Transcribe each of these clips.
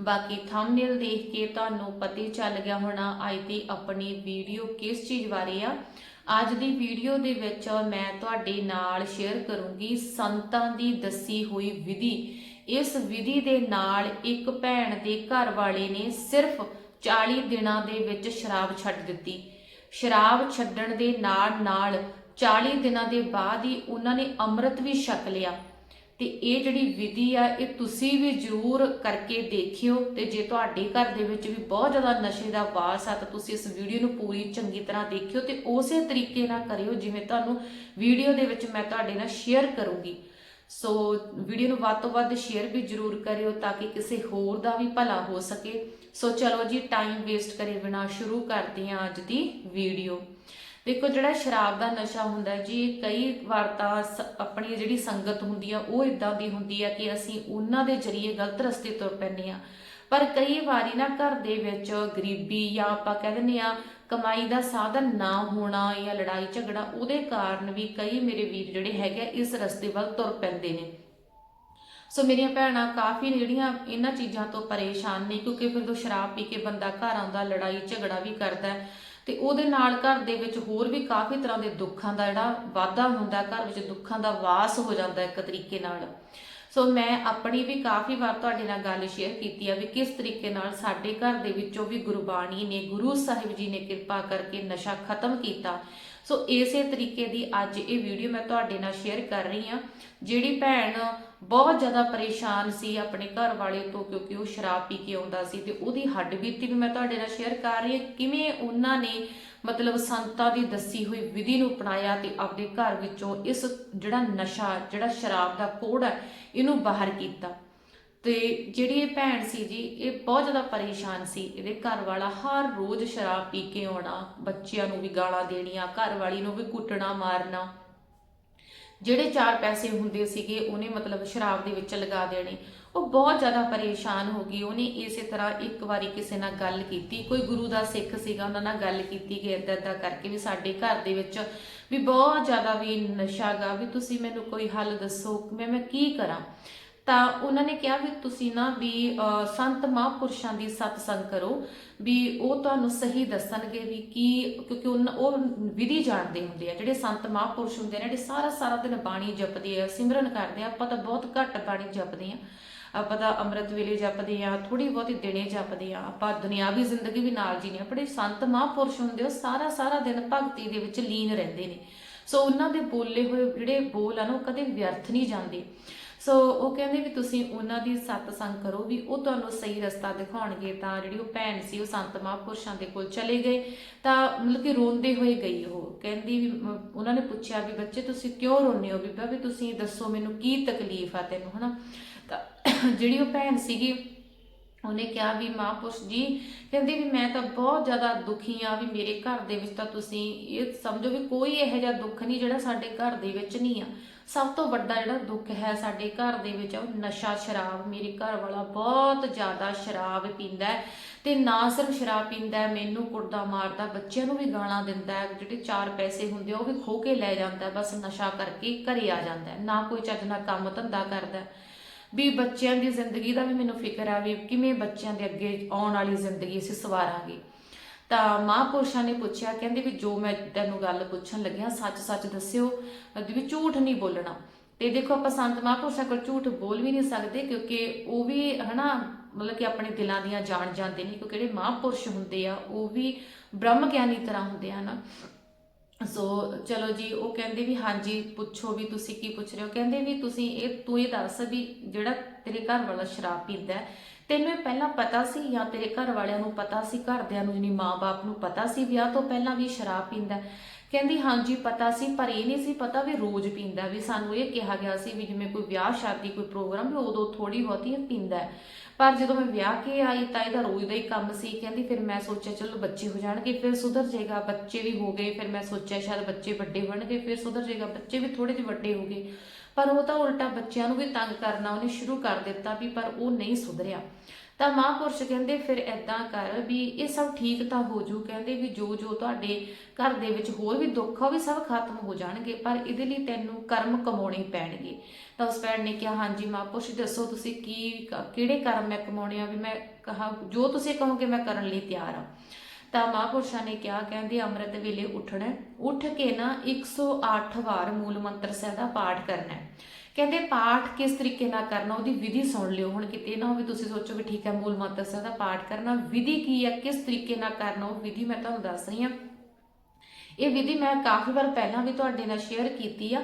ਬਾਕੀ ਥੰਬਨੇਲ ਦੇਖ ਕੇ ਤੁਹਾਨੂੰ ਪਤਾ ਹੀ ਚੱਲ ਗਿਆ ਹੋਣਾ ਅੱਜ ਦੀ ਆਪਣੀ ਵੀਡੀਓ ਕਿਸ ਚੀਜ਼ ਬਾਰੇ ਆ। ਅੱਜ ਦੀ ਵੀਡੀਓ ਦੇ ਵਿੱਚ ਮੈਂ ਤੁਹਾਡੇ ਨਾਲ ਸ਼ੇਅਰ ਕਰੂੰਗੀ ਸੰਤਾਂ ਦੀ ਦੱਸੀ ਹੋਈ ਵਿਧੀ। ਇਸ ਵਿਧੀ ਦੇ ਨਾਲ ਇੱਕ ਭੈਣ ਦੇ ਘਰ ਵਾਲੇ ਨੇ ਸਿਰਫ 40 ਦਿਨਾਂ ਦੇ ਵਿੱਚ ਸ਼ਰਾਬ ਛੱਡ ਦਿੱਤੀ। ਸ਼ਰਾਬ ਛੱਡਣ ਦੇ ਨਾਲ ਨਾਲ 40 ਦਿਨਾਂ ਦੇ ਬਾਅਦ ਹੀ ਉਹਨਾਂ ਨੇ ਅੰਮ੍ਰਿਤ ਵੀ ਛਕ ਲਿਆ। ਤੇ ਇਹ ਜਿਹੜੀ ਵਿਧੀ ਆ, ਇਹ ਤੁਸੀਂ ਵੀ ਜ਼ਰੂਰ ਕਰਕੇ ਦੇਖਿਓ ਤੇ ਜੇ ਤੁਹਾਡੇ ਘਰ ਦੇ ਵਿੱਚ ਵੀ ਬਹੁਤ ਜ਼ਿਆਦਾ ਨਸ਼ੇ ਦਾ ਵਾਸ ਆ, ਤਾਂ ਤੁਸੀਂ ਇਸ ਵੀਡੀਓ ਨੂੰ ਪੂਰੀ ਚੰਗੀ ਤਰ੍ਹਾਂ ਦੇਖਿਓ ਤੇ ਉਸੇ ਤਰੀਕੇ ਨਾਲ ਕਰਿਓ ਜਿਵੇਂ ਤੁਹਾਨੂੰ ਵੀਡੀਓ ਦੇ ਵਿੱਚ ਮੈਂ ਤੁਹਾਡੇ ਨਾਲ ਸ਼ੇਅਰ ਕਰੂੰਗੀ। ਸੋ ਵੀਡੀਓ ਨੂੰ ਵੱਧ ਤੋਂ ਵੱਧ ਸ਼ੇਅਰ ਵੀ ਜ਼ਰੂਰ ਕਰਿਓ ਤਾਂ ਕਿ ਕਿਸੇ ਹੋਰ ਦਾ ਵੀ ਭਲਾ ਹੋ ਸਕੇ। ਸੋ ਚਲੋ ਜੀ ਟਾਈਮ ਵੇਸਟ ਕਰੇ ਬਿਨਾ ਸ਼ੁਰੂ ਕਰਦੇ ਹਾਂ ਅੱਜ ਦੀ ਵੀਡੀਓ। ਦੇਖੋ ਜਿਹੜਾ ਸ਼ਰਾਬ ਦਾ ਨਸ਼ਾ ਹੁੰਦਾ ਜੀ ਕਈ ਵਾਰ ਤਾਂ ਆਪਣੀ ਜਿਹੜੀ ਸੰਗਤ ਹੁੰਦੀ ਆ ਉਹ ਇਦਾਂ ਦੀ ਹੁੰਦੀ ਆ ਕਿ ਅਸੀਂ ਉਹਨਾਂ ਦੇ ਜਰੀਏ ਗਲਤ ਰਸਤੇ ਤੁਰ ਪੈਂਦੇ ਆ। ਪਰ ਕਈ ਵਾਰੀ ਨਾ ਘਰ ਦੇ ਵਿੱਚ ਗਰੀਬੀ ਜਾਂ ਆਪਾਂ ਕਹਿ ਦਿੰਦੇ ਆ ਕਮਾਈ ਦਾ ਸਾਧਨ ਨਾ ਹੋਣਾ ਜਾਂ ਲੜਾਈ ਝਗੜਾ ਉਹਦੇ ਕਾਰਨ ਵੀ ਕਈ ਮੇਰੇ ਵੀਰ ਜਿਹੜੇ ਹੈਗੇ ਆ, ਇਸ ਰਸਤੇ ਵੱਲ ਤੁਰ ਪੈਂਦੇ ਨੇ। ਸੋ ਮੇਰੀਆਂ ਭੈਣਾਂ ਕਾਫੀ ਜਿਹੜੀਆਂ ਇਹਨਾਂ ਚੀਜ਼ਾਂ ਤੋਂ ਪਰੇਸ਼ਾਨ ਨੇ ਕਿਉਂਕਿ ਫਿਰ ਜਦੋਂ ਸ਼ਰਾਬ ਪੀ ਕੇ ਬੰਦਾ ਘਰ ਆਉਂਦਾ ਲੜਾਈ ਝਗੜਾ ਵੀ ਕਰਦਾ ਤੇ ਉਹਦੇ ਨਾਲ ਘਰ ਦੇ ਵਿੱਚ ਹੋਰ ਵੀ ਕਾਫੀ ਤਰ੍ਹਾਂ ਦੇ ਦੁੱਖਾਂ ਦਾ ਜਿਹੜਾ ਵਾਧਾ ਹੁੰਦਾ, ਘਰ ਵਿੱਚ ਦੁੱਖਾਂ ਦਾ ਵਾਸ ਹੋ ਜਾਂਦਾ ਇੱਕ ਤਰੀਕੇ ਨਾਲ। ਸੋ ਮੈਂ ਆਪਣੀ ਵੀ ਕਾਫੀ ਵਾਰ ਤੁਹਾਡੇ ਨਾਲ ਗੱਲ ਸ਼ੇਅਰ ਕੀਤੀ ਆ ਵੀ ਕਿਸ ਤਰੀਕੇ ਨਾਲ ਸਾਡੇ ਘਰ ਦੇ ਵਿੱਚੋਂ ਵੀ ਗੁਰਬਾਣੀ ਨੇ, ਗੁਰੂ ਸਾਹਿਬ ਜੀ ਨੇ ਕਿਰਪਾ ਕਰਕੇ ਨਸ਼ਾ ਖਤਮ ਕੀਤਾ। ਸੋ ਇਸੇ ਤਰੀਕੇ ਦੀ ਅੱਜ ਇਹ ਵੀਡੀਓ ਮੈਂ ਤੁਹਾਡੇ ਨਾਲ ਸ਼ੇਅਰ ਕਰ ਰਹੀ ਹਾਂ, ਜਿਹੜੀ ਭੈਣ ਬਹੁਤ ਜ਼ਿਆਦਾ ਪਰੇਸ਼ਾਨ ਸੀ ਆਪਣੇ ਘਰ ਵਾਲੇ ਤੋਂ, ਕਿਉਂਕਿ ਉਹ ਸ਼ਰਾਬ ਪੀ ਕੇ ਆਉਂਦਾ ਸੀ ਤੇ ਉਹਦੀ ਹੱਡ ਬੀਤੀ ਵੀ ਮੈਂ ਤੁਹਾਡੇ ਨਾਲ ਸ਼ੇਅਰ ਕਰ ਰਹੀ ਹਾਂ। ਕਿਵੇਂ ਉਹਨਾਂ ਨੇ ਮਤਲਬ ਸੰਤਾਂ ਦੀ ਦੱਸੀ ਹੋਈ ਵਿਧੀ ਨੂੰ ਅਪਣਾਇਆ ਤੇ ਆਪਣੇ ਘਰ ਵਿੱਚੋਂ ਇਸ ਜਿਹੜਾ ਨਸ਼ਾ, ਜਿਹੜਾ ਸ਼ਰਾਬ ਦਾ ਕੋੜ ਹੈ, ਇਹਨੂੰ ਬਾਹਰ ਕੀਤਾ। ਤੇ ਜਿਹੜੀ ਇਹ ਭੈਣ ਸੀ ਜੀ, ਇਹ ਬਹੁਤ ਜ਼ਿਆਦਾ ਪਰੇਸ਼ਾਨ ਸੀ। ਇਹਦੇ ਘਰ ਵਾਲਾ ਹਰ ਰੋਜ਼ ਸ਼ਰਾਬ ਪੀ ਕੇ ਆਉਣਾ, ਬੱਚਿਆਂ ਨੂੰ ਵੀ ਗਾਲਾਂ ਦੇਣੀਆਂ, ਘਰ ਵਾਲੀ ਨੂੰ ਵੀ ਕੁੱਟਣਾ, ਮਾਰਨਾ। ਜਿਹੜੇ ਚਾਰ ਪੈਸੇ ਹੁੰਦੇ ਸੀਗੇ, ਉਹਨੇ ਮਤਲਬ ਸ਼ਰਾਬ ਦੇ ਵਿੱਚ ਲਗਾ ਦੇਣੇ। ਉਹ ਬਹੁਤ ਜ਼ਿਆਦਾ ਪਰੇਸ਼ਾਨ ਹੋ ਗਈ। ਉਹਨੇ ਇਸੇ ਤਰ੍ਹਾਂ ਇੱਕ ਵਾਰੀ ਕਿਸੇ ਨਾਲ ਗੱਲ ਕੀਤੀ। ਕੋਈ ਗੁਰੂ ਦਾ ਸਿੱਖ ਸੀਗਾ, ਉਹਨਾਂ ਨਾਲ ਗੱਲ ਕੀਤੀ ਕਿ ਏਦਾਂ ਏਦਾਂ ਕਰਕੇ ਵੀ ਸਾਡੇ ਘਰ ਦੇ ਵਿੱਚ ਵੀ ਬਹੁਤ ਜ਼ਿਆਦਾ ਵੀ ਨਸ਼ਾ ਗਾ, ਵੀ ਤੁਸੀਂ ਮੈਨੂੰ ਕੋਈ ਹੱਲ ਦੱਸੋ, ਮੈਂ ਮੈਂ ਕੀ ਕਰਾਂ? ਤਾਂ ਉਹਨਾਂ ਨੇ ਕਿਹਾ ਵੀ ਤੁਸੀਂ ਨਾ ਵੀ ਸੰਤ ਮਹਾਂਪੁਰਸ਼ਾਂ ਦੀ ਸਤਸੰਗ ਕਰੋ, ਵੀ ਉਹ ਤੁਹਾਨੂੰ ਸਹੀ ਦੱਸਣਗੇ ਵੀ ਕੀ, ਕਿਉਂਕਿ ਉਹਨਾਂ- ਉਹ ਵਿਧੀ ਜਾਣਦੇ ਹੁੰਦੇ ਆ, ਜਿਹੜੇ ਸੰਤ ਮਹਾਂਪੁਰਸ਼ ਹੁੰਦੇ ਨੇ, ਜਿਹੜੇ ਸਾਰਾ ਸਾਰਾ ਦਿਨ ਬਾਣੀ ਜਪਦੇ ਆ, ਸਿਮਰਨ ਕਰਦੇ ਆ, ਆਪਾਂ ਤਾਂ ਬਹੁਤ ਘੱਟ ਬਾਣੀ ਜਪਦੇ ਆ। ਆਪਾਂ ਤਾਂ ਅੰਮ੍ਰਿਤ ਵੇਲੇ ਜਪਦੇ ਆ ਥੋੜੀ ਬਹੁਤੀ ਦਿਨੇ ਜਪਦੇ ਆ, ਆਪਾਂ ਦੁਨਿਆਵੀ ਜ਼ਿੰਦਗੀ ਵੀ ਨਾਲ ਜੀਨੇ ਆਪਣੇ ਸੰਤ ਮਹਾਂਪੁਰਸ਼ ਹੁੰਦੇ ਉਹ ਸਾਰਾ ਸਾਰਾ ਦਿਨ ਭਗਤੀ ਦੇ ਵਿੱਚ ਲੀਨ ਰਹਿੰਦੇ ਨੇ। ਸੋ ਉਹਨਾਂ ਦੇ ਬੋਲੇ ਹੋਏ ਜਿਹੜੇ ਬੋਲ ਆ ਨਾ, ਉਹ ਕਦੇ ਵਿਅਰਥ ਨਹੀਂ ਜਾਂਦੇ। ਸੋ ਉਹ ਕਹਿੰਦੇ ਵੀ ਤੁਸੀਂ ਉਹਨਾਂ ਦੀ ਸਤਸੰਗ ਕਰੋ ਵੀ ਉਹ ਤੁਹਾਨੂੰ ਸਹੀ ਰਸਤਾ ਦਿਖਾਉਣਗੇ ਤਾਂ ਜਿਹੜੀ ਉਹ ਭੈਣ ਸੀ, ਉਹ ਸੰਤ ਮਹਾਂਪੁਰਸ਼ਾਂ ਦੇ ਕੋਲ ਚਲੇ ਗਏ। ਤਾਂ ਮਤਲਬ ਕਿ ਰੋਂਦੇ ਹੋਏ ਗਈ ਉਹ। ਕਹਿੰਦੀ ਵੀ ਉਹਨਾਂ ਨੇ ਪੁੱਛਿਆ ਵੀ ਬੱਚੇ ਤੁਸੀਂ ਕਿਉਂ ਰੋਂਦੇ ਹੋ ਬੀਬਾ? ਵੀ ਤੁਸੀਂ ਦੱਸੋ ਮੈਨੂੰ ਕੀ ਤਕਲੀਫ ਆ ਤੈਨੂੰ, ਹਨਾ? ਤਾਂ ਜਿਹੜੀ ਉਹ ਭੈਣ ਸੀਗੀ ਉਹਨੇ ਕਿਹਾ ਵੀ ਮਹਾਂਪੁਰਸ਼ ਜੀ, ਕਹਿੰਦੇ ਵੀ ਮੈਂ ਤਾਂ ਬਹੁਤ ਜ਼ਿਆਦਾ ਦੁਖੀ ਆ ਵੀ ਮੇਰੇ ਘਰ ਦੇ ਵਿੱਚ ਤਾਂ ਤੁਸੀਂ ਇਹ ਸਮਝੋ ਵੀ ਕੋਈ ਇਹੋ ਜਿਹਾ ਦੁੱਖ ਨਹੀਂ ਜਿਹੜਾ ਸਾਡੇ ਘਰ ਦੇ ਵਿੱਚ ਨਹੀਂ ਆ। ਸਭ ਤੋਂ ਵੱਡਾ ਜਿਹੜਾ ਦੁੱਖ ਹੈ ਸਾਡੇ ਘਰ ਦੇ ਵਿੱਚ, ਉਹ ਨਸ਼ਾ, ਸ਼ਰਾਬ। ਮੇਰੇ ਘਰ ਵਾਲਾ ਬਹੁਤ ਜ਼ਿਆਦਾ ਸ਼ਰਾਬ ਪੀਂਦਾ ਹੈ ਤੇ ਨਾ ਸਿਰਫ ਸ਼ਰਾਬ ਪੀਂਦਾ ਹੈ, ਮੈਨੂੰ ਕੁੱਟਦਾ, ਮਾਰਦਾ, ਬੱਚਿਆਂ ਨੂੰ ਵੀ ਗਾਲਾਂ ਦਿੰਦਾ ਹੈ। ਜਿਹੜੇ ਚਾਰ ਪੈਸੇ ਹੁੰਦੇ ਉਹ ਵੀ ਖੋ ਕੇ ਲੈ ਜਾਂਦਾ ਬਸ ਨਸ਼ਾ ਕਰਕੇ ਘਰੇ ਆ ਜਾਂਦਾ ਨਾ ਕੋਈ ਚੱਜ ਨਾਲ ਕੰਮ ਧੰਦਾ ਕਰਦਾ ਵੀ ਬੱਚਿਆਂ ਦੀ ਜ਼ਿੰਦਗੀ ਦਾ ਵੀ ਮੈਨੂੰ ਫਿਕਰ ਆ ਵੀ ਕਿਵੇਂ ਬੱਚਿਆਂ ਦੇ ਅੱਗੇ ਆਉਣ ਵਾਲੀ ਜ਼ਿੰਦਗੀ ਅਸੀਂ ਸਵਾਰਾਂਗੇ। ਤਾਂ ਮਹਾਂਪੁਰਸ਼ਾਂ ਨੇ ਪੁੱਛਿਆ, ਕਹਿੰਦੇ ਵੀ ਜੋ ਮੈਂ ਤੈਨੂੰ ਗੱਲ ਪੁੱਛਣ ਲੱਗਿਆ, ਸੱਚ-ਸੱਚ ਦੱਸਿਓ, ਵੀ ਝੂਠ ਨਹੀਂ ਬੋਲਣਾ। ਤੇ ਦੇਖੋ ਆਪਾਂ ਸੰਤ ਮਹਾਂਪੁਰਸ਼ਾਂ ਕੋਲ ਝੂਠ ਬੋਲ ਵੀ ਨਹੀਂ ਸਕਦੇ ਕਿਉਂਕਿ ਉਹ ਵੀ ਹਨਾ, ਮਤਲਬ ਕਿ ਆਪਣੇ ਦਿਲਾਂ ਦੀਆਂ ਜਾਣ ਜਾਂਦੇ ਨੇ, ਕਿਉਂਕਿ ਜਿਹੜੇ ਮਹਾਂਪੁਰਸ਼ ਹੁੰਦੇ ਆ, ਉਹ ਵੀ ਬ੍ਰਹਮ ਗਿਆਨੀ ਤਰ੍ਹਾਂ ਹੁੰਦੇ ਆ ਨਾ। ਸੋ ਚਲੋ ਜੀ, ਉਹ ਕਹਿੰਦੇ ਵੀ ਹਾਂਜੀ, ਪੁੱਛੋ ਵੀ ਤੁਸੀਂ ਕੀ ਪੁੱਛ ਰਹੇ ਹੋ। ਕਹਿੰਦੇ ਵੀ ਤੁਸੀਂ ਇਹ, ਤੂੰ ਇਹ ਦੱਸ ਵੀ ਜਿਹੜਾ ਤੇਰੇ ਘਰ ਵਾਲਾ ਸ਼ਰਾਬ ਪੀਂਦਾ ਤੈਨੂੰ ਇਹ ਪਹਿਲਾਂ ਪਤਾ ਸੀ ਜਾਂ ਤੇਰੇ ਘਰ ਵਾਲਿਆਂ ਨੂੰ ਪਤਾ ਸੀ, ਘਰਦਿਆਂ ਨੂੰ, ਯਾਨੀ ਮਾਂ-ਬਾਪ ਨੂੰ ਪਤਾ ਸੀ ਵਿਆਹ ਤੋਂ ਪਹਿਲਾਂ ਵੀ ਸ਼ਰਾਬ ਪੀਂਦਾ ਕਹਿੰਦੀ, ਹਾਂਜੀ, ਪਤਾ ਸੀ, ਪਰ ਇਹ ਨਹੀਂ ਸੀ ਪਤਾ ਵੀ ਰੋਜ਼ ਪੀਂਦਾ ਵੀ ਸਾਨੂੰ ਇਹ ਕਿਹਾ ਗਿਆ ਸੀ ਵੀ ਜਿਵੇਂ ਕੋਈ ਵਿਆਹ ਸ਼ਾਦੀ, ਕੋਈ ਪ੍ਰੋਗਰਾਮ, ਵੀ ਉਦੋਂ ਥੋੜੀ ਬਹੁਤੀ ਪੀਂਦਾ ਪਰ ਜਦੋਂ ਮੈਂ ਵਿਆਹ ਕੇ ਆਈ ਤਾਂ ਇਹਦਾ ਰੋਜ਼ ਦਾ ਹੀ ਕੰਮ ਸੀ। ਕਹਿੰਦੀ, ਫਿਰ ਮੈਂ ਸੋਚਿਆ, ਚਲੋ ਬੱਚੇ ਹੋ ਜਾਣਗੇ, ਫਿਰ ਸੁਧਰ ਜਾਏਗਾ, ਬੱਚੇ ਵੀ ਹੋ ਗਏ। ਫਿਰ ਮੈਂ ਸੋਚਿਆ, ਸ਼ਾਇਦ ਬੱਚੇ ਵੱਡੇ ਹੋਣਗੇ, ਫਿਰ ਸੁਧਰ ਜਾਏਗਾ, ਬੱਚੇ ਵੀ ਥੋੜੇ ਜਿਹੇ ਵੱਡੇ ਹੋ ਗਏ। ਪਰ ਉਹ ਤਾਂ ਉਲਟਾ ਬੱਚਿਆਂ ਨੂੰ ਵੀ ਤੰਗ ਕਰਨਾ ਉਹਨੇ ਸ਼ੁਰੂ ਕਰ ਦਿੱਤਾ ਵੀ ਪਰ ਉਹ ਨਹੀਂ ਸੁਧਰਿਆ। ਤਾਂ ਮਹਾਂਪੁਰਸ਼ ਕਹਿੰਦੇ ਫਿਰ ਐਦਾਂ ਕਰ ਵੀ ਇਹ ਸਭ ਠੀਕ ਤਾਂ ਹੋ ਜੂ, ਕਹਿੰਦੇ ਵੀ ਜੋ ਜੋ ਤੁਹਾਡੇ ਘਰ ਦੇ ਵਿੱਚ ਹੋਰ ਵੀ ਦੁੱਖ ਆ, ਉਹ ਵੀ ਸਭ ਖਤਮ ਹੋ ਜਾਣਗੇ, ਪਰ ਇਹਦੇ ਲਈ ਤੈਨੂੰ ਕਰਮ ਕਮਾਉਣੇ ਪੈਣਗੇ। ਤਾਂ ਉਸ ਭੈਣ ਨੇ ਕਿਹਾ, ਹਾਂਜੀ ਮਹਾਂਪੁਰਸ਼ ਦੱਸੋ ਤੁਸੀਂ ਕੀ ਕਿਹੜੇ ਕਰਮ ਮੈਂ ਕਮਾਉਣੇ ਆ, ਵੀ ਮੈਂ ਕਹਾ ਜੋ ਤੁਸੀਂ ਕਹੋਗੇ ਮੈਂ ਕਰਨ ਲਈ ਤਿਆਰ ਆ। ਤਾਂ ਮਹਾਂਪੁਰਸ਼ਾਂ ਨੇ ਕਿਹਾ, ਕਹਿੰਦੇ ਅੰਮ੍ਰਿਤ ਵੇਲੇ ਉੱਠਣਾ ਉੱਠ ਕੇ ਨਾ 108 ਵਾਰ ਮੂਲ ਮੰਤਰ ਸਾਹਿਬ ਦਾ ਪਾਠ ਕਰਨਾ ਕਹਿੰਦੇ ਪਾਠ ਕਿਸ ਤਰੀਕੇ ਨਾਲ ਕਰਨਾ, ਉਹਦੀ ਵਿਧੀ ਸੁਣ ਲਿਓ। ਹੁਣ ਕਿਤੇ ਨਾ ਹੋਵੇ ਤੁਸੀਂ ਸੋਚੋ ਵੀ ਠੀਕ ਹੈ, ਮੂਲ ਮੰਤਰ ਸਾਹਿਬ ਦਾ ਪਾਠ ਕਰਨਾ, ਵਿਧੀ ਕੀ ਹੈ, ਕਿਸ ਤਰੀਕੇ ਨਾਲ ਕਰਨਾ, ਉਹ ਵਿਧੀ ਮੈਂ ਤੁਹਾਨੂੰ ਦੱਸ ਰਹੀ ਹਾਂ। ਇਹ ਵਿਧੀ ਮੈਂ ਕਾਫੀ ਵਾਰ ਪਹਿਲਾਂ ਵੀ ਤੁਹਾਡੇ ਨਾਲ ਸ਼ੇਅਰ ਕੀਤੀ ਆ।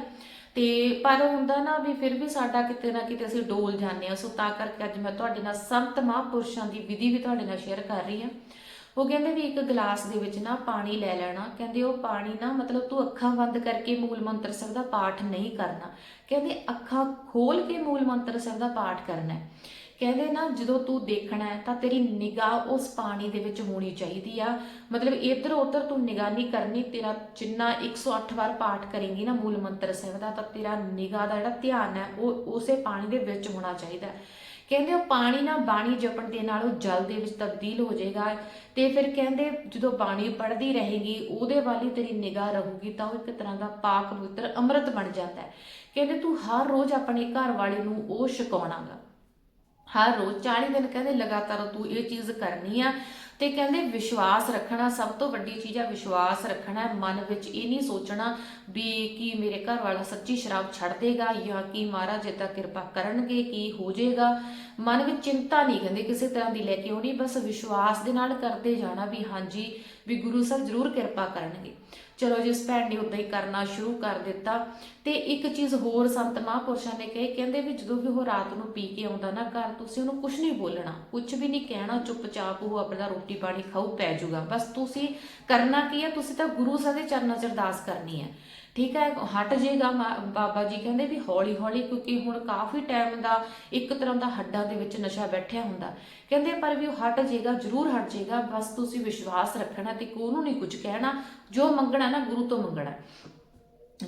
ਤੇ ਪਰ ਹੁੰਦਾ ਨਾ ਵੀ ਫਿਰ ਵੀ ਸਾਡਾ ਕਿਤੇ ਨਾ ਕਿਤੇ ਅਸੀਂ ਡੋਲ ਜਾਂਦੇ ਆ ਸੋ ਤਾਂ ਕਰਕੇ ਅੱਜ ਮੈਂ ਤੁਹਾਡੇ ਨਾਲ ਸੰਤ ਮਹਾਂਪੁਰਸ਼ਾਂ ਦੀ ਵਿਧੀ ਵੀ ਤੁਹਾਡੇ ਨਾਲ ਸ਼ੇਅਰ ਕਰ ਰਹੀ ਹਾਂ। ਉਹ ਕਹਿੰਦੇ ਵੀ ਇੱਕ ਗਲਾਸ ਦੇ ਵਿੱਚ ਨਾ ਪਾਣੀ ਲੈ ਲੈਣਾ। ਕਹਿੰਦੇ ਉਹ ਪਾਣੀ ਨਾ ਮਤਲਬ ਤੂੰ ਅੱਖਾਂ ਬੰਦ ਕਰਕੇ ਮੂਲ ਮੰਤਰ ਸਾਹਿਬ ਦਾ ਪਾਠ ਨਹੀਂ ਕਰਨਾ। ਕਹਿੰਦੇ ਅੱਖਾਂ ਖੋਲ ਕੇ ਮੂਲ ਮੰਤਰ ਸਾਹਿਬ ਦਾ ਪਾਠ ਕਰਨਾ ਹੈ। ਕਹਿੰਦੇ ਨਾ ਜਦੋਂ ਤੂੰ ਦੇਖਣਾ ਹੈ ਤਾਂ ਤੇਰੀ ਨਿਗਾਹ ਉਸ ਪਾਣੀ ਦੇ ਵਿੱਚ ਹੋਣੀ ਚਾਹੀਦੀ ਆ। ਮਤਲਬ ਇੱਧਰ ਉੱਧਰ ਤੂੰ ਨਿਗਾਹ ਨਹੀਂ ਕਰਨੀ, ਤੇਰਾ ਜਿੰਨਾ 108 ਵਾਰ ਪਾਠ ਕਰੇਂਗੀ ਨਾ ਮੂਲ ਮੰਤਰ ਸਾਹਿਬ ਦਾ, ਤਾਂ ਤੇਰਾ ਨਿਗਾਹ ਦਾ ਜਿਹੜਾ ਧਿਆਨ ਹੈ ਉਹ ਉਸੇ ਪਾਣੀ ਦੇ ਵਿੱਚ ਹੋਣਾ ਚਾਹੀਦਾ ਕਹਿੰਦੇ ਉਹ ਪਾਣੀ ਨਾ ਬਾਣੀ ਜਪਣ ਦੇ ਨਾਲ ਉਹ ਜਲ ਦੇ ਵਿੱਚ ਤਬਦੀਲ ਹੋ ਜਾਏਗਾ ਤੇ ਫਿਰ ਕਹਿੰਦੇ ਜਦੋਂ ਬਾਣੀ ਪੜ੍ਹਦੀ ਰਹੇਗੀ, ਉਹਦੇ ਵੱਲ ਹੀ ਤੇਰੀ ਨਿਗਾਹ ਰਹੂਗੀ, ਤਾਂ ਉਹ ਇੱਕ ਤਰ੍ਹਾਂ ਦਾ ਪਾਕ ਪਵਿੱਤਰ ਅੰਮ੍ਰਿਤ ਬਣ ਜਾਂਦਾ ਹੈ। ਕਹਿੰਦੇ ਤੂੰ ਹਰ ਰੋਜ਼ ਆਪਣੇ ਘਰ ਵਾਲੇ ਨੂੰ ਉਹ ਛਕਾਉਣਾਗਾ ਹਰ ਰੋਜ਼ 40 ਦਿਨ ਕਹਿੰਦੇ ਲਗਾਤਾਰ ਤੂੰ ਇਹ ਚੀਜ਼ ਕਰਨੀ ਆ ਤੇ ਕਹਿੰਦੇ ਵਿਸ਼ਵਾਸ ਰੱਖਣਾ ਸਭ ਤੋਂ ਵੱਡੀ ਚੀਜ਼ ਹੈ ਵਿਸ਼ਵਾਸ ਰੱਖਣਾ ਮਨ ਵਿੱਚ ਇਹ ਨਹੀਂ ਸੋਚਣਾ ਵੀ ਕੀ ਮੇਰੇ ਘਰ ਵਾਲਾ ਸੱਚੀ ਸ਼ਰਾਬ ਛੱਡ ਦੇਗਾ ਜਾਂ ਕੀ ਮਹਾਰਾਜ ਏਦਾਂ ਕਿਰਪਾ ਕਰਨਗੇ, ਕੀ ਹੋ ਜਾਏਗਾ। ਮਨ ਵਿੱਚ ਚਿੰਤਾ ਨਹੀਂ ਕਹਿੰਦੇ ਕਿਸੇ ਤਰ੍ਹਾਂ ਦੀ ਲੈ ਕੇ ਆਉਣੀ, ਬਸ ਵਿਸ਼ਵਾਸ ਦੇ ਨਾਲ ਕਰਦੇ ਜਾਣਾ ਵੀ ਹਾਂਜੀ, ਵੀ ਗੁਰੂ ਸਾਹਿਬ ਜ਼ਰੂਰ ਕਿਰਪਾ ਕਰਨਗੇ। ਚਲੋ ਜਿਸ ਭੈਣ ਨੇ ਉਦਾਂ ਹੀ ਕਰਨਾ ਸ਼ੁਰੂ ਕਰ ਦਿੱਤਾ। ਤੇ ਇੱਕ ਚੀਜ਼ ਹੋਰ ਸੰਤ ਮਹਾਂਪੁਰਸ਼ਾਂ ਨੇ ਕਹੇ, ਕਹਿੰਦੇ ਵੀ ਜਦੋਂ ਵੀ ਉਹ ਰਾਤ ਨੂੰ ਪੀ ਕੇ ਆਉਂਦਾ ਨਾ ਘਰ, ਤੁਸੀਂ ਉਹਨੂੰ ਕੁਝ ਨਹੀਂ ਬੋਲਣਾ ਕੁਝ ਵੀ ਨਹੀਂ ਕਹਿਣਾ, ਚੁੱਪਚਾਪ ਉਹ ਆਪਣਾ ਰੋਟੀ ਪਾਣੀ ਖਾਊ, ਪੈ ਜਾਊਗਾ। ਬਸ ਤੁਸੀਂ ਕਰਨਾ ਕੀ ਹੈ, ਤੁਸੀਂ ਤਾਂ ਗੁਰੂ ਸਾਹਿਬ ਦੇ ਚਰਨਾਂ 'ਚ ਅਰਦਾਸ ਕਰਨੀ ਹੈ। ਠੀਕ ਹੈ, ਹਟ ਜੇਗਾ ਬਾਬਾ ਜੀ ਕਹਿੰਦੇ ਵੀ ਹੌਲੀ ਹੌਲੀ ਕਿਉਂਕਿ ਹੁਣ ਕਾਫੀ ਟਾਈਮ ਦਾ ਇੱਕ ਤਰ੍ਹਾਂ ਦਾ ਹੱਡਾਂ ਦੇ ਵਿੱਚ ਨਸ਼ਾ ਬੈਠਿਆ ਹੁੰਦਾ। ਕਹਿੰਦੇ ਪਰ ਵੀ ਉਹ ਹਟ ਜੇਗਾ ਜ਼ਰੂਰ ਹਟ ਜਾਏਗਾ। ਬਸ ਤੁਸੀਂ ਵਿਸ਼ਵਾਸ ਰੱਖਣਾ ਤੇ ਕੋਨੂੰ ਨਹੀਂ ਕੁਝ ਕਹਿਣਾ। ਜੋ ਮੰਗਣਾ ਨਾ, ਗੁਰੂ ਤੋਂ ਮੰਗਣਾ।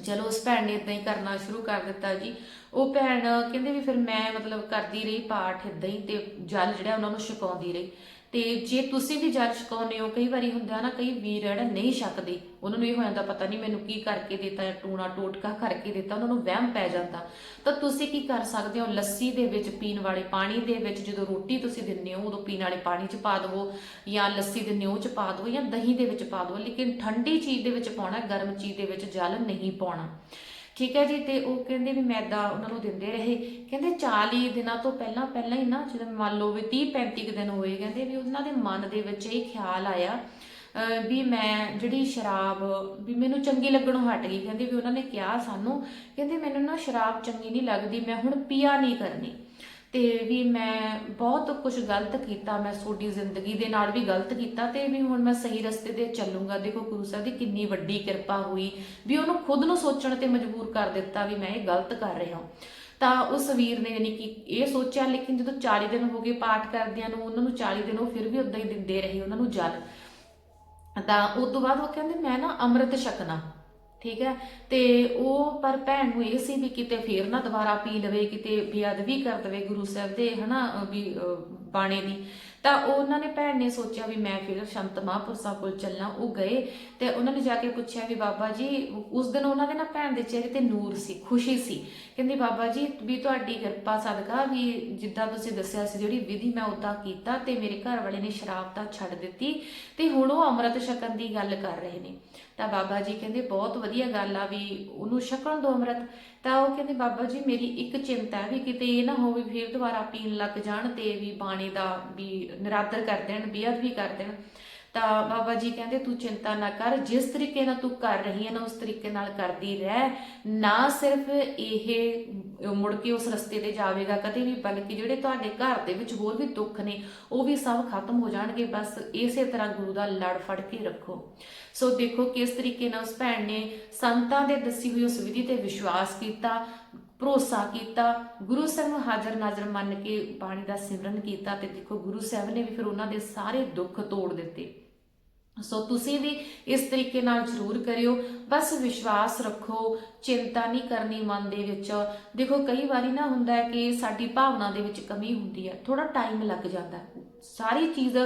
ਚਲੋ ਉਸ ਭੈਣ ਨੇ ਇਦਾਂ ਹੀ ਕਰਨਾ ਸ਼ੁਰੂ ਕਰ ਦਿੱਤਾ ਜੀ। ਉਹ ਭੈਣ ਕਹਿੰਦੇ ਵੀ ਫਿਰ ਮੈਂ ਮਤਲਬ ਕਰਦੀ ਰਹੀ ਪਾਠ ਇਦਾਂ ਹੀ ਤੇ ਜਲ ਜਿਹੜਾ ਉਹਨਾਂ ਨੂੰ ਛਕਾਉਂਦੀ ਰਹੀ। ਤੇ ਜੇ ਤੁਸੀਂ ਵੀ ਜਲ ਛਕਾਉਂਦੇ ਹੋ, ਕਈ ਵਾਰੀ ਹੁੰਦਾ ਨਾ, ਕਈ ਵੀਰ ਜਿਹੜਾ ਨਹੀਂ ਛਕਦੇ, ਉਹਨਾਂ ਨੂੰ ਇਹ ਹੋ ਜਾਂਦਾ ਪਤਾ ਨਹੀਂ ਮੈਨੂੰ ਕੀ ਕਰਕੇ ਦਿੱਤਾ ਜਾਂ ਟੂਣਾ ਟੋਟਕਾ ਕਰਕੇ ਦਿੱਤਾ, ਉਹਨਾਂ ਨੂੰ ਵਹਿਮ ਪੈ ਜਾਂਦਾ। ਤਾਂ ਤੁਸੀਂ ਕੀ ਕਰ ਸਕਦੇ ਹੋ? ਲੱਸੀ ਦੇ ਵਿੱਚ ਪੀਣ ਵਾਲੇ ਪਾਣੀ ਦੇ ਵਿੱਚ ਜਦੋਂ ਰੋਟੀ ਤੁਸੀਂ ਦਿੰਦੇ ਹੋ, ਉਦੋਂ ਪੀਣ ਵਾਲੇ ਪਾਣੀ 'ਚ ਪਾ ਦਿਵੋ, ਜਾਂ ਲੱਸੀ ਦੇ ਨਿਉ 'ਚ ਪਾ ਦਿਵੋ, ਜਾਂ ਦਹੀਂ ਦੇ ਵਿੱਚ ਪਾ ਦਿਵੋ, ਲੇਕਿਨ ਠੰਡੀ ਚੀਜ਼ ਦੇ ਵਿੱਚ ਪਾਉਣਾ, ਗਰਮ ਚੀਜ਼ ਦੇ ਵਿੱਚ ਜਲ ਨਹੀਂ ਪਾਉਣਾ। ਠੀਕ ਹੈ ਜੀ, ਤੇ ਉਹ ਕਹਿੰਦੇ ਵੀ ਮੈਦਾ ਉਹਨਾਂ ਨੂੰ ਦਿੰਦੇ ਰਹੇ। ਕਹਿੰਦੇ 40 ਦਿਨਾਂ ਤੋਂ ਪਹਿਲਾਂ ਪਹਿਲਾਂ ਹੀ ਨਾ, ਜਦੋਂ ਮੰਨ ਲਓ ਵੀ 30 35 ਕੁ ਦਿਨ ਹੋਏ, ਕਹਿੰਦੇ ਵੀ ਉਹਨਾਂ ਦੇ ਮਨ ਦੇ ਵਿੱਚ ਇਹ ਖਿਆਲ ਆਇਆ ਵੀ ਮੈਂ ਜਿਹੜੀ ਸ਼ਰਾਬ, ਵੀ ਮੈਨੂੰ ਚੰਗੀ ਲੱਗਣੋਂ ਹਟ ਗਈ। ਕਹਿੰਦੇ ਵੀ ਉਹਨਾਂ ਨੇ ਕਿਹਾ ਸਾਨੂੰ, ਕਹਿੰਦੇ ਮੈਨੂੰ ਨਾ ਸ਼ਰਾਬ ਚੰਗੀ ਨਹੀਂ ਲੱਗਦੀ, ਮੈਂ ਹੁਣ ਪੀਆ ਨਹੀਂ ਕਰਨੀ। ਤੇ ਵੀ ਮੈਂ ਬਹੁਤ ਕੁਝ ਗਲਤ ਕੀਤਾ, ਮੈਂ ਤੁਹਾਡੀ ਜ਼ਿੰਦਗੀ ਦੇ ਨਾਲ ਵੀ ਗਲਤ ਕੀਤਾ ਤੇ ਵੀ ਹੁਣ ਮੈਂ ਸਹੀ ਰਸਤੇ ਤੇ ਚੱਲੂੰਗਾ। ਦੇਖੋ, ਗੁਰੂ ਸਾਹਿਬ ਦੀ ਕਿੰਨੀ ਵੱਡੀ ਕਿਰਪਾ ਹੋਈ ਵੀ ਉਹਨੂੰ ਖੁਦ ਨੂੰ ਸੋਚਣ ਤੇ ਮਜਬੂਰ ਕਰ ਦਿੱਤਾ ਵੀ ਮੈਂ ਇਹ ਗਲਤ ਕਰ ਰਿਹਾ ਹਾਂ। ਤਾਂ ਉਸ ਵੀਰ ਨੇ ਯਾਨੀ ਕਿ ਇਹ ਸੋਚਿਆ, ਲੇਕਿਨ ਜਦੋਂ 40 ਦਿਨ ਹੋ ਗਏ ਪਾਠ ਕਰਦਿਆਂ ਨੂੰ, ਉਹਨਾਂ ਨੂੰ 40 ਦਿਨ ਉਹ ਫਿਰ ਵੀ ਉਦਾਂ ਹੀ ਦਿੰਦੇ ਰਹੇ, ਉਹਨਾਂ ਨੂੰ ਜਲ। ਤਾਂ ਉਸ ਤੋਂ ਬਾਅਦ ਉਹ ਕਹਿੰਦੇ, ਮੈਂ ਨਾ ਅੰਮ੍ਰਿਤ ਛਕਣਾ। ਠੀਕ ਹੈ? ਤੇ ਉਹ ਪਰ ਭੈਣ ਨੂੰ ਇਹ ਸੀ ਵੀ ਕਿਤੇ ਫੇਰ ਨਾ ਦੁਬਾਰਾ ਪੀ ਲਵੇ, ਕਿਤੇ ਬੇਅਦਬੀ ਕਰ ਦਵੇ ਗੁਰੂ ਸਾਹਿਬ ਦੇ, ਹਨਾ, ਅਹ ਵੀ ਬਾਣੇ ਦੀ। ਤਾਂ ਉਹਨਾਂ ਨੇ ਭੈਣ ਨੇ ਸੋਚਿਆ ਵੀ ਮੈਂ ਫਿਰ ਸ਼ੰਤ ਮਹਾਂਪੁਰਸ਼ਾਂ ਕੋਲ ਚੱਲਾਂ, ਉਹ ਗਏ ਤੇ ਉਹਨਾਂ ਨੇ ਜਾ ਕੇ ਪੁੱਛਿਆ ਵੀ ਬਾਬਾ ਜੀ, ਉਸ ਦਿਨ ਉਹਨਾਂ ਦੇ ਨਾ ਭੈਣ ਦੇ ਚਿਹਰੇ ਤੇ ਨੂਰ ਸੀ, ਖੁਸ਼ੀ ਸੀ। ਕਹਿੰਦੀ, ਬਾਬਾ ਜੀ, ਵੀ ਤੁਹਾਡੀ ਕਿਰਪਾ, ਸਦਕਾ ਵੀ ਜਿੱਦਾਂ ਤੁਸੀਂ ਦੱਸਿਆ ਸੀ, ਜਿਹੜੀ ਵਿਧੀ ਮੈਂ ਉਦਾਂ ਕੀਤਾ ਤੇ ਮੇਰੇ ਘਰ ਵਾਲੇ ਨੇ ਸ਼ਰਾਬ ਤਾਂ ਛੱਡ ਦਿੱਤੀ ਤੇ ਹੁਣ ਉਹ ਅੰਮ੍ਰਿਤ ਛਕਣ ਦੀ ਗੱਲ ਕਰ ਰਹੇ ਨੇ। ਤਾਂ ਬਾਬਾ ਜੀ ਕਹਿੰਦੇ ਬਹੁਤ ਵਧੀਆ ਗੱਲ ਆ ਵੀ ਉਹਨੂੰ ਛਕਣ ਦੋ ਅੰਮ੍ਰਿਤ। ਤਾਂ ਉਹ ਕਹਿੰਦੇ ਬਾਬਾ ਜੀ ਮੇਰੀ ਇੱਕ ਚਿੰਤਾ ਹੈ ਵੀ ਕਿਤੇ ਇਹ ਨਾ ਹੋਵੇ ਫਿਰ ਦੁਬਾਰਾ ਪੀਣ ਲੱਗ ਜਾਣ ਤੇ ਵੀ ਬਾਣੀ ਦਾ ਵੀ ਨਿਰਾਦਰ ਕਰ ਦੇਣ, ਬੇਅਦਬੀ ਕਰ ਦੇਣ। ਤਾਂ ਬਾਬਾ ਜੀ ਕਹਿੰਦੇ, ਤੂੰ ਚਿੰਤਾ ਨਾ ਕਰ, ਜਿਸ ਤਰੀਕੇ ਨਾਲ ਤੂੰ ਕਰ ਰਹੀ ਹੈ ਨਾ, ਉਸ ਤਰੀਕੇ ਨਾਲ ਕਰਦੀ ਰਹਿ। ਨਾ ਸਿਰਫ ਇਹ ਮੁੜ ਕੇ ਉਸ ਰਸਤੇ ਤੇ ਜਾਵੇਗਾ ਕਦੇ ਵੀ, ਬਲਕਿ ਜਿਹੜੇ ਤੁਹਾਡੇ ਘਰ ਦੇ ਵਿੱਚ ਹੋਰ ਵੀ ਦੁੱਖ ਨੇ, ਉਹ ਵੀ ਸਭ ਖਤਮ ਹੋ ਜਾਣਗੇ। ਬਸ ਇਸੇ ਤਰ੍ਹਾਂ ਗੁਰੂ ਦਾ ਲੜ ਫੜ ਕੇ ਰੱਖੋ। ਸੋ ਦੇਖੋ ਕਿਸ ਤਰੀਕੇ ਨਾਲ ਉਸ ਭੈਣ ਨੇ ਸੰਤਾਂ ਦੇ ਦੱਸੀ ਹੋਈ ਉਸ ਵਿਧੀ ਤੇ ਵਿਸ਼ਵਾਸ ਕੀਤਾ, ਭਰੋਸਾ ਕੀਤਾ। ਗੁਰੂ ਸਾਹਿਬ ਨੂੰ ਹਾਜ਼ਰ ਨਾਜ਼ਰ ਮੰਨ ਕੇ ਬਾਣੀ ਦਾ ਸਿਮਰਨ ਕੀਤਾ ਤੇ ਦੇਖੋ ਗੁਰੂ ਸਾਹਿਬ ਨੇ ਵੀ ਫਿਰ ਉਹਨਾਂ ਦੇ ਸਾਰੇ ਦੁੱਖ ਤੋੜ ਦਿੱਤੇ। ਸੋ ਤੁਸੀਂ ਵੀ ਇਸ ਤਰੀਕੇ ਨਾਲ ਜ਼ਰੂਰ ਕਰਿਓ। ਬਸ ਵਿਸ਼ਵਾਸ ਰੱਖੋ, ਚਿੰਤਾ ਨਹੀਂ ਕਰਨੀ ਮਨ ਦੇ ਵਿੱਚ। ਦੇਖੋ, ਕਈ ਵਾਰੀ ਨਾ ਹੁੰਦਾ ਹੈ ਕਿ ਸਾਡੀ ਭਾਵਨਾ ਦੇ ਵਿੱਚ ਕਮੀ ਹੁੰਦੀ ਹੈ ਥੋੜਾ ਟਾਈਮ ਲੱਗ ਜਾਂਦਾ ਹੈ। ਸਾਰੀ ਚੀਜ਼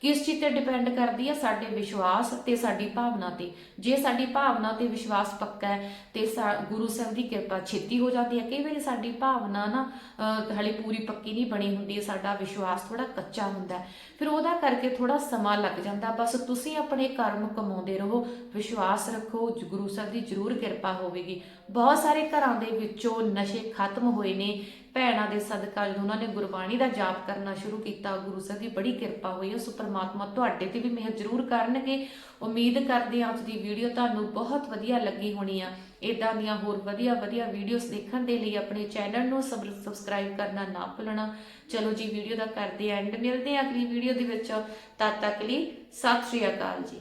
ਕਿਸ ਚੀਜ਼ ਤੇ ਡਿਪੈਂਡ ਕਰਦੀ ਹੈ ਸਾਡੇ ਵਿਸ਼ਵਾਸ ਤੇ ਸਾਡੀ ਭਾਵਨਾ ਤੇ। ਜੇ ਸਾਡੀ ਭਾਵਨਾ ਤੇ ਵਿਸ਼ਵਾਸ ਪੱਕਾ ਹੈ ਤੇ ਗੁਰੂ ਸਾਹਿਬ ਦੀ ਕਿਰਪਾ ਛੇਤੀ ਹੋ ਜਾਂਦੀ ਹੈ। ਕਈ ਵਾਰੀ ਸਾਡੀ ਭਾਵਨਾ ਨਾ ਅਹ, ਹਲੇ ਪੂਰੀ ਪੱਕੀ ਨਹੀਂ ਬਣੀ ਹੁੰਦੀ ਸਾਡਾ ਵਿਸ਼ਵਾਸ ਥੋੜਾ ਕੱਚਾ ਹੁੰਦਾ ਫਿਰ ਉਹਦਾ ਕਰਕੇ ਥੋੜਾ ਸਮਾਂ ਲੱਗ ਜਾਂਦਾ। ਬਸ ਤੁਸੀਂ ਆਪਣੇ ਕਰਮ ਕਮਾਉਂਦੇ ਰਹੋ ਵਿਸ਼ਵਾਸ ਰੱਖੋ ਗੁਰੂ ਸਾਹਿਬ ਦੀ ਜ਼ਰੂਰ ਕਿਰਪਾ ਹੋਵੇਗੀ। ਬਹੁਤ ਸਾਰੇ ਘਰਾਂ ਦੇ ਵਿੱਚੋਂ ਨਸ਼ੇ ਖਤਮ ਹੋਏ ਨੇ। ਭੈਣਾਂ ਦੇ ਸਦਕਾ ਜਦੋਂ ਉਹਨਾਂ ਨੇ ਗੁਰਬਾਣੀ ਦਾ ਜਾਪ ਕਰਨਾ ਸ਼ੁਰੂ ਕੀਤਾ, ਗੁਰੂ ਸਾਹਿਬ ਦੀ ਬੜੀ ਕਿਰਪਾ ਹੋਈ, ਉਸ ਪਰਮਾਤਮਾ ਤੁਹਾਡੇ ਤੇ ਵੀ ਮਿਹਰ ਜ਼ਰੂਰ ਕਰਨਗੇ। ਉਮੀਦ ਕਰਦੇ ਹਾਂ ਅੱਜ ਦੀ ਵੀਡੀਓ ਤੁਹਾਨੂੰ ਬਹੁਤ ਵਧੀਆ ਲੱਗੀ ਹੋਣੀ ਆ। ਇਦਾਂ ਦੀਆਂ ਹੋਰ ਵਧੀਆ ਵਧੀਆ ਵੀਡੀਓਜ਼ ਦੇਖਣ ਦੇ ਲਈ ਆਪਣੇ ਚੈਨਲ ਨੂੰ ਸਬਸਕ੍ਰਾਈਬ ਕਰਨਾ ਨਾ ਭੁੱਲਣਾ। ਚਲੋ ਜੀ, ਵੀਡੀਓ ਦਾ ਕਰਦੇ ਐਂਡ ਮਿਲਦੇ ਹਾਂ ਅਗਲੀ ਵੀਡੀਓ ਦੇ ਵਿੱਚ। ਤਦ ਤੱਕ ਲਈ ਸਤਿ ਸ਼੍ਰੀ ਅਕਾਲ ਜੀ।